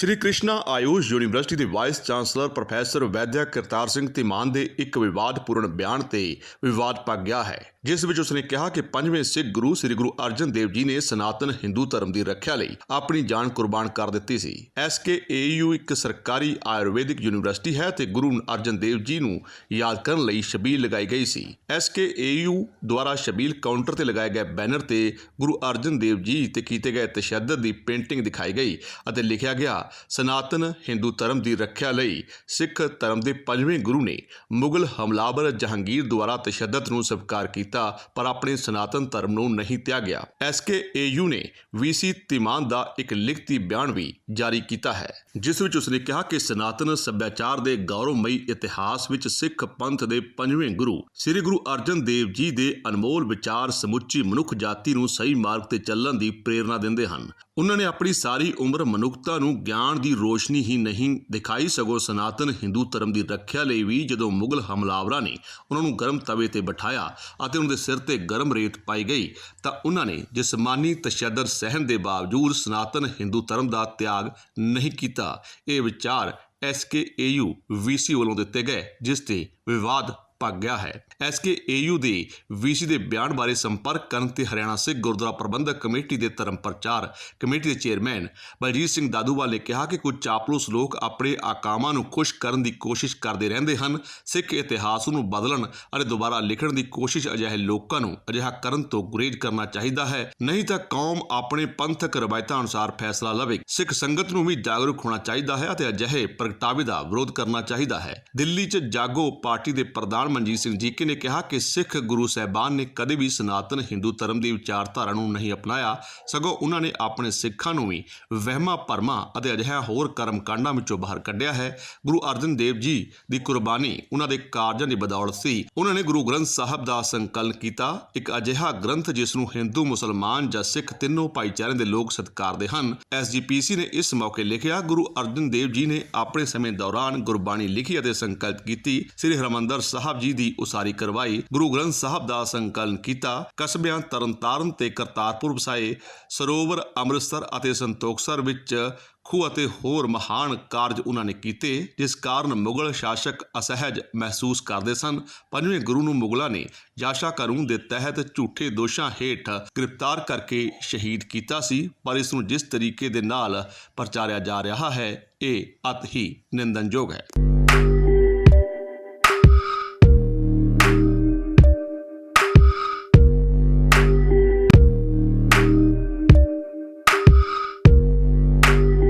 ਸ਼੍ਰੀ Krishna Ayush university ਦੇ vice chancellor professor Vaidya Kartar Singh Dhiman ਦੇ ਇੱਕ ਵਿਵਾਦਪੂਰਨ ਬਿਆਨ ਤੇ ਵਿਵਾਦ ਪੱਕ ਗਿਆ ਹੈ। ਜਿਸ ਵਿੱਚ ਉਸਨੇ ਕਿਹਾ ਕਿ ਪੰਜਵੇਂ ਸਿੱਖ ਗੁਰੂ ਸ੍ਰੀ ਗੁਰੂ ਅਰਜਨ ਦੇਵ ਜੀ ਨੇ ਸਨਾਤਨ ਹਿੰਦੂ ਧਰਮ ਦੀ ਰੱਖਿਆ ਲਈ ਆਪਣੀ ਜਾਨ ਕੁਰਬਾਨ ਕਰ ਦਿੱਤੀ ਸੀ। ਐਸਕੇਏਯੂ ਇੱਕ ਸਰਕਾਰੀ ਆਯੁਰਵੈਦਿਕ ਯੂਨੀਵਰਸਿਟੀ ਹੈ ਤੇ ਗੁਰੂ ਅਰਜਨ ਦੇਵ ਜੀ ਨੂੰ ਯਾਦ ਕਰਨ ਲਈ ਸ਼ਬੀਲ ਲਗਾਈ ਗਈ ਸੀ। ਐਸਕੇਏਯੂ ਦੁਆਰਾ ਸ਼ਬੀਲ ਕਾਊਂਟਰ ਤੇ ਲਗਾਏ ਗਏ ਬੈਨਰ ਤੇ ਗੁਰੂ ਅਰਜਨ ਦੇਵ ਜੀ ਤੇ ਕੀਤੇ ਗਏ ਤਸ਼ੱਦਦ ਦੀ ਪੇਂਟਿੰਗ ਦਿਖਾਈ ਗਈ ਅਤੇ ਲਿਖਿਆ ਗਿਆ, ਸਨਾਤਨ ਹਿੰਦੂ ਧਰਮ ਦੀ ਰੱਖਿਆ ਲਈ ਸਿੱਖ ਧਰਮ ਦੇ ਪੰਜਵੇਂ ਗੁਰੂ ਨੇ ਮੁਗਲ ਹਮਲਾਵਰ ਜਹਾਂਗੀਰ ਦੁਆਰਾ ਤਸ਼ੱਦਦ ਨੂੰ ਸਵੀਕਾਰ ਕੀਤਾ ਪਰ ਆਪਣੇ ਸਨਾਤਨ ਧਰਮ ਨੂੰ ਨਹੀਂ ਤਿਆਗਿਆ। ਐਸਕੇਏਯੂ ਨੇ ਵੀਸੀ ਤਿਮਾਨ ਦਾ ਇੱਕ ਲਿਖਤੀ ਬਿਆਨ ਵੀ ਜਾਰੀ ਕੀਤਾ ਹੈ, ਜਿਸ ਵਿੱਚ ਉਸਨੇ ਕਿਹਾ ਕਿ ਸਨਾਤਨ ਸੱਭਿਆਚਾਰ ਦੇ ਗੌਰਵਮਈ ਇਤਿਹਾਸ ਵਿੱਚ ਸਿੱਖ ਪੰਥ ਦੇ ਪੰਜਵੇਂ ਗੁਰੂ, ਸ੍ਰੀ ਗੁਰੂ ਅਰਜਨ ਦੇਵ ਜੀ ਦੇ ਅਨਮੋਲ ਵਿਚਾਰ ਸਮੁੱਚੀ ਮਨੁੱਖ ਜਾਤੀ ਨੂੰ ਸਹੀ ਮਾਰਗ ਤੇ ਚੱਲਣ ਦੀ ਪ੍ਰੇਰਣਾ ਦਿੰਦੇ ਹਨ। ਉਹਨਾਂ ਨੇ ਆਪਣੀ ਸਾਰੀ ਉਮਰ ਮਨੁੱਖਤਾ ਨੂੰ ਗਿਆਨ ਦੀ ਰੋਸ਼ਨੀ ਹੀ ਨਹੀਂ ਦਿਖਾਈ, ਸਗੋਂ ਸਨਾਤਨ ਹਿੰਦੂ ਧਰਮ ਦੀ ਰੱਖਿਆ ਲਈ ਵੀ ਜਦੋਂ ਮੁਗਲ ਹਮਲਾਵਰਾਂ ਨੇ ਉਹਨਾਂ ਨੂੰ ਗਰਮ ਤਵੇ ਤੇ ਬਿਠਾਇਆ ਅਤੇ ਉਹਨਾਂ ਦੇ ਸਿਰ ਤੇ ਗਰਮ ਰੇਤ ਪਾਈ ਗਈ, ਤਾਂ ਉਹਨਾਂ ਨੇ ਜਿਸਮਾਨੀ ਤਸ਼ੱਦਦ ਸਹਿਣ ਦੇ ਬਾਵਜੂਦ ਸਨਾਤਨ ਹਿੰਦੂ ਧਰਮ ਦਾ ਤਿਆਗ ਨਹੀਂ ਕੀਤਾ। ਇਹ ਵਿਚਾਰ ਐਸਕੇਏਯੂ ਵੀਸੀ ਵੱਲੋਂ ਦਿੱਤੇ ਗਏ, ਜਿਸ ਤੇ ਵਿਵਾਦ ਭੱਗ ਗਿਆ ਹੈ ਐਸਕੇਏਯੂ ਦੇ ਵੀਸੀ ਦੇ ਬਿਆਨ ਬਾਰੇ ਸੰਪਰਕ ਕਰਨ ਤੇ ਹਰਿਆਣਾ ਸਿੱਖ ਗੁਰਦੁਆਰਾ ਪ੍ਰਬੰਧਕ ਕਮੇਟੀ ਦੇ ਧਰਮ ਪ੍ਰਚਾਰ ਕਮੇਟੀ ਦੇ ਚੇਅਰਮੈਨ ਬਲਜੀਤ ਸਿੰਘ ਦਾਦੂਵਾਲ ਨੇ ਕਿਹਾ ਕਿ ਕੁਝ ਚਾਪਲੂਸ ਲੋਕ ਆਪਣੇ ਆਕਾਮਾਂ ਨੂੰ ਖੁਸ਼ ਕਰਨ ਦੀ ਕੋਸ਼ਿਸ਼ ਕਰਦੇ ਰਹਿੰਦੇ ਹਨ। ਸਿੱਖ ਇਤਿਹਾਸ ਨੂੰ ਬਦਲਣ ਅਤੇ ਦੁਬਾਰਾ ਲਿਖਣ ਦੀ ਕੋਸ਼ਿਸ਼ ਅਜਿਹੇ ਲੋਕਾਂ ਨੂੰ ਅਜਿਹਾ ਕਰਨ ਤੋਂ ਗੁਰੇਜ਼ ਕਰਨਾ ਚਾਹੀਦਾ ਹੈ। ਨਹੀਂ ਤਾਂ ਕੌਮ ਆਪਣੇ ਪੰਥਕ ਰਵਾਇਤਾਂ ਅਨੁਸਾਰ ਫੈਸਲਾ ਲਵੇ। ਸਿੱਖ ਸੰਗਤ ਨੂੰ ਵੀ ਜਾਗਰੂਕ ਹੋਣਾ ਚਾਹੀਦਾ ਹੈ ਅਤੇ ਅਜਿਹੇ ਪ੍ਰਗਟਾਵੇ ਦਾ ਵਿਰੋਧ ਕਰਨਾ ਚਾਹੀਦਾ ਹੈ। ਦਿੱਲੀ 'ਚ ਜਾਗੋ ਪਾਰਟੀ ਦੇ ਪ੍ਰਧਾਨ ਮਨਜੀਤ ਸਿੰਘ ਜੀਕੇ ਨੇ ਕਿਹਾ ਕਿ ਸਿੱਖ ਗੁਰੂ ਸਾਹਿਬਾਨ ਨੇ ਕਦੇ ਵੀ ਸਨਾਤਨ ਹਿੰਦੂ ਧਰਮ ਦੀ ਵਿਚਾਰਧਾਰਾ ਨੂੰ ਨਹੀਂ ਅਪਣਾਇਆ, ਸਗੋਂ ਉਹਨਾਂ ਨੇ ਆਪਣੇ ਸਿੱਖਾਂ ਨੂੰ ਵੀ ਵਹਿਮਾਂ, ਭਰਮਾਂ ਅਤੇ ਅਜਿਹਾ ਹੋਰ ਕਰਮ ਕਾਂਡਾਂ ਵਿੱਚੋਂ ਬਾਹਰ ਕੱਢਿਆ ਹੈ। ਗੁਰੂ ਅਰਜਨ ਦੇਵ ਜੀ ਦੀ ਕੁਰਬਾਨੀ ਉਹਨਾਂ ਦੇ ਕਾਰਜਾਂ ਦੀ ਬਦੌਲਤ ਸੀ। ਉਹਨਾਂ ਨੇ ਗੁਰੂ ਗ੍ਰੰਥ ਸਾਹਿਬ ਦਾ ਸੰਕਲਨ ਕੀਤਾ। ਇੱਕ ਅਜਿਹਾ ਗ੍ਰੰਥ ਜਿਸ ਨੂੰ ਹਿੰਦੂ, ਮੁਸਲਮਾਨ ਜਾਂ ਸਿੱਖ ਤਿੰਨੋਂ ਭਾਈਚਾਰਿਆਂ ਦੇ ਲੋਕ ਸਤਿਕਾਰਦੇ ਹਨ। ਐਸਜੀਪੀਸੀ ਨੇ ਇਸ ਮੌਕੇ ਲਿਖਿਆ, ਗੁਰੂ ਅਰਜਨ ਦੇਵ ਜੀ ਨੇ ਆਪਣੇ ਸਮੇਂ ਦੌਰਾਨ ਗੁਰਬਾਣੀ ਲਿਖੀ ਅਤੇ ਸੰਕਲਪ ਕੀਤੀ। ਸ੍ਰੀ ਹਰਮੰਦਰ ਸਾਹਿਬ ਜੀ ਦੀ ਉਸਾਰੀ ਕਰਵਾਈ। ਗੁਰੂ ਗ੍ਰੰਥ ਸਾਹਿਬ ਦਾ ਸੰਕਲਨ ਕੀਤਾ। ਕਸਬਿਆਂ ਤਰਨਤਾਰਨ ਤੇ ਕਰਤਾਰਪੁਰ ਵਸਾਏ। ਸਰੋਵਰ, ਅੰਮ੍ਰਿਤਸਰ ਅਤੇ ਸੰਤੋਖਸਰ ਵਿੱਚ ਖੂਹ ਅਤੇ ਹੋਰ ਮਹਾਨ ਕਾਰਜ ਉਹਨਾਂ ਨੇ ਕੀਤੇ, ਜਿਸ ਕਾਰਨ ਮੁਗਲ ਸ਼ਾਸਕ ਅਸਹਿਜ ਮਹਿਸੂਸ ਕਰਦੇ ਸਨ। ਪੰਜਵੇਂ ਗੁਰੂ ਨੂੰ ਮੁਗਲਾਂ ਨੇ ਯਾਸ਼ਾ ਕਾਨੂੰਨ ਦੇ ਤਹਿਤ ਝੂਠੇ ਦੋਸ਼ਾਂ ਹੇਠ ਗ੍ਰਿਫਤਾਰ ਕਰਕੇ ਸ਼ਹੀਦ ਕੀਤਾ ਸੀ, ਪਰ ਇਸ ਨੂੰ ਜਿਸ ਤਰੀਕੇ ਦੇ ਨਾਲ ਪ੍ਰਚਾਰਿਆ ਜਾ ਰਿਹਾ ਹੈ, ਇਹ ਅਤ ਹੀ ਨਿੰਦਨਯੋਗ ਹੈ।